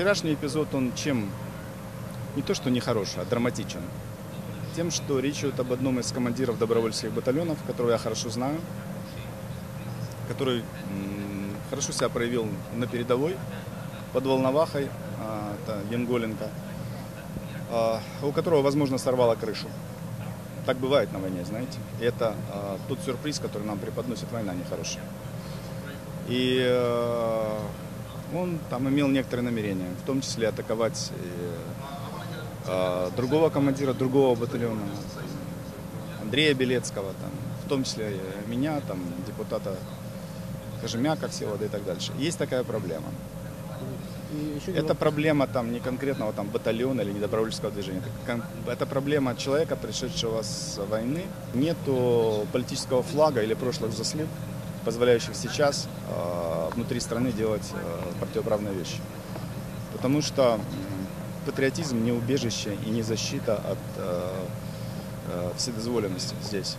Вчерашний эпизод, он чем не то что нехороший, а драматичен. Тем, что речь идет об одном из командиров добровольческих батальонов, которого я хорошо знаю, который хорошо себя проявил на передовой, под Волновахой, а, это Янголенко, а, у которого, возможно, сорвало крышу. Так бывает на войне, знаете. Это а, тот сюрприз, который нам преподносит война нехорошая. И он там имел некоторые намерения, в том числе атаковать э, другого командира другого батальона, Андрея Белецкого, там, в том числе меня, там, депутата Кожемяка Всеволода и так дальше. Есть такая проблема. Это проблема там не конкретного там батальона или не добровольческого движения. Это, это проблема человека, пришедшего с войны. Нету политического флага или прошлых заслуг, позволяющих сейчас э, внутри страны делать э, противоправные вещи. Потому что патриотизм не убежище и не защита от э, вседозволенности здесь.